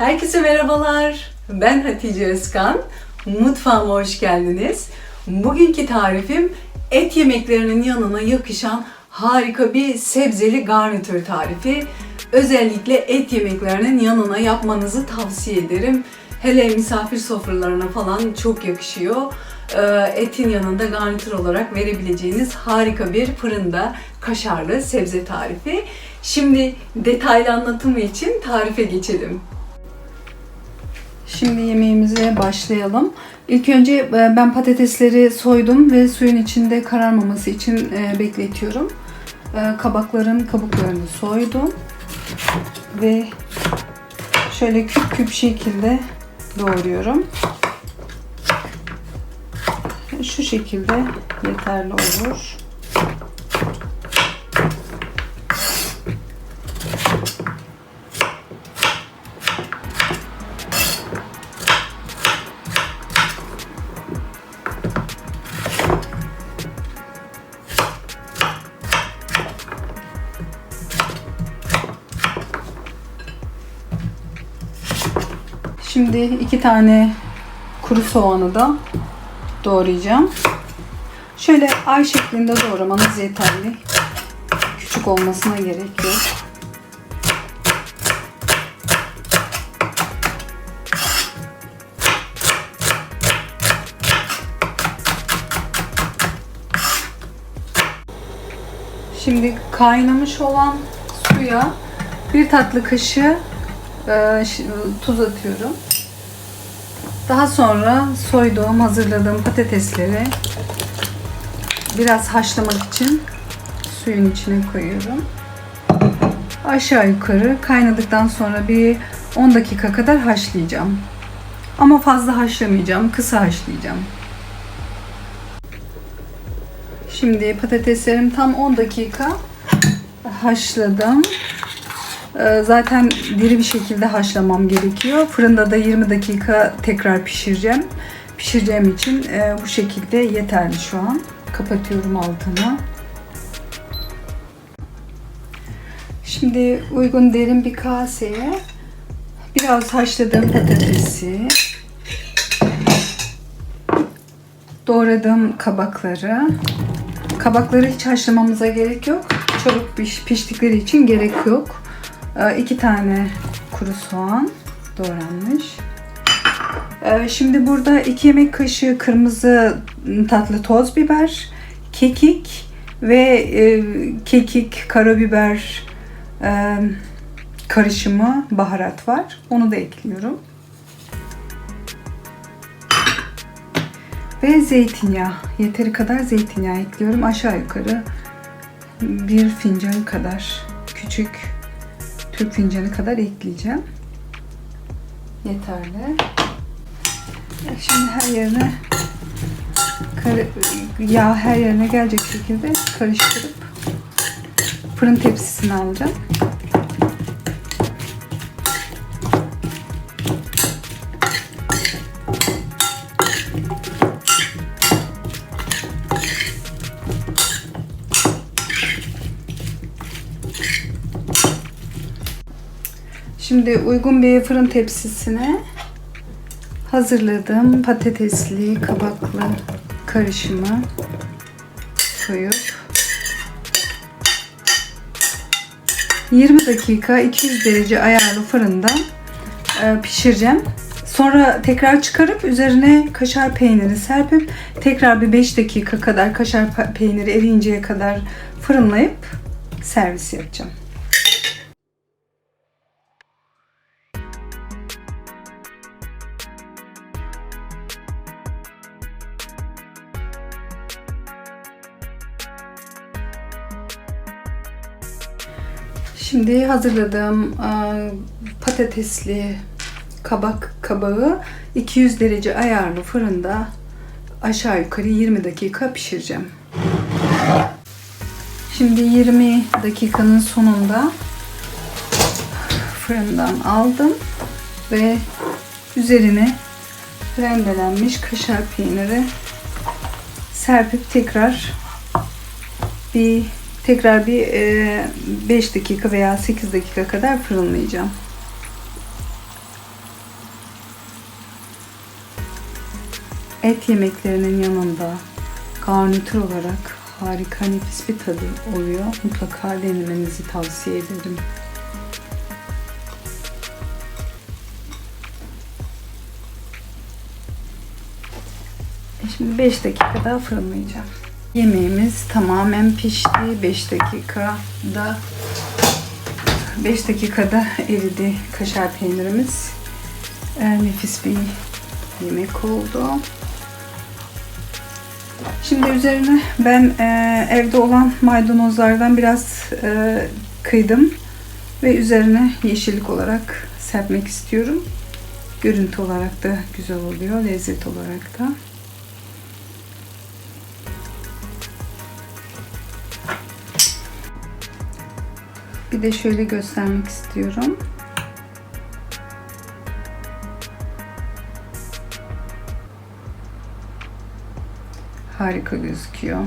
Herkese merhabalar. Ben Hatice Özkan. Mutfağıma hoş geldiniz. Bugünkü tarifim et yemeklerinin yanına yakışan harika bir sebzeli garnitür tarifi. Özellikle et yemeklerinin yanına yapmanızı tavsiye ederim. Hele misafir sofralarına falan çok yakışıyor. Ee, Etin yanında garnitür olarak verebileceğiniz harika bir fırında kaşarlı sebze tarifi. Şimdi detaylı anlatımı için tarife geçelim. Şimdi yemeğimize başlayalım. İlk önce e, ben patatesleri soydum ve suyun içinde kararmaması için e, bekletiyorum. E, Kabakların kabuklarını soydum ve şöyle küp küp şekilde doğruyorum. Şu şekilde yeterli olur. Şimdi iki tane kuru soğanı da doğrayacağım. Şöyle ay şeklinde doğramanız yeterli. Küçük olmasına gerek yok. Şimdi kaynamış olan suya bir tatlı kaşığı tuz atıyorum. Daha sonra soyduğum, hazırladığım patatesleri biraz haşlamak için suyun içine koyuyorum. Aşağı yukarı kaynadıktan sonra bir 10 dakika kadar haşlayacağım. Ama fazla haşlamayacağım, kısa haşlayacağım. Şimdi patateslerim tam 10 dakika haşladım. Ee, Zaten diri bir şekilde haşlamam gerekiyor. Fırında da 20 dakika tekrar pişireceğim. Pişireceğim için e, bu şekilde yeterli şu an. Kapatıyorum altını. Şimdi uygun derin bir kaseye biraz haşladığım patatesi, doğradığım kabakları, kabakları hiç haşlamamıza gerek yok. Çabuk piş, piştikleri için gerek yok. Ee, iki tane kuru soğan doğranmış. Ee, Şimdi burada iki yemek kaşığı kırmızı tatlı toz biber, kekik ve e, kekik, karabiber e, karışımı baharat var. Onu da ekliyorum. Ve zeytinyağı. Yeteri kadar zeytinyağı ekliyorum. Aşağı yukarı bir fincan kadar küçük Türk fincanı kadar ekleyeceğim. Yeterli. Şimdi her yerine yağ her yerine gelecek şekilde karıştırıp fırın tepsisine alacağım. Şimdi uygun bir fırın tepsisine hazırladığım patatesli, kabaklı karışımı koyup 20 dakika 200 derece ayarlı fırında e, pişireceğim. Sonra tekrar çıkarıp üzerine kaşar peyniri serpip tekrar bir 5 dakika kadar kaşar pe- peyniri eriyinceye kadar fırınlayıp servis yapacağım. Şimdi hazırladığım e, patatesli kabak kabağı 200 derece ayarlı fırında aşağı yukarı 20 dakika pişireceğim. Şimdi 20 dakikanın sonunda fırından aldım ve üzerine rendelenmiş kaşar peyniri serpip tekrar bir tekrar bir e, 5 dakika veya 8 dakika kadar fırınlayacağım. Et yemeklerinin yanında garnitür olarak harika nefis bir tadı oluyor. Mutlaka denemenizi tavsiye ederim. E, şimdi 5 dakika daha fırınlayacağım. Yemeğimiz tamamen pişti. 5 dakikada 5 dakikada eridi kaşar peynirimiz. E, nefis bir yemek oldu. Şimdi üzerine ben e, evde olan maydanozlardan biraz e, kıydım ve üzerine yeşillik olarak serpmek istiyorum. Görüntü olarak da güzel oluyor, lezzet olarak da. Bir de şöyle göstermek istiyorum. Harika gözüküyor.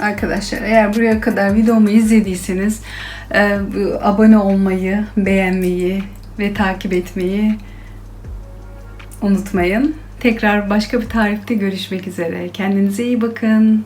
Arkadaşlar eğer buraya kadar videomu izlediyseniz e, abone olmayı, beğenmeyi ve takip etmeyi unutmayın. Tekrar başka bir tarifte görüşmek üzere. Kendinize iyi bakın.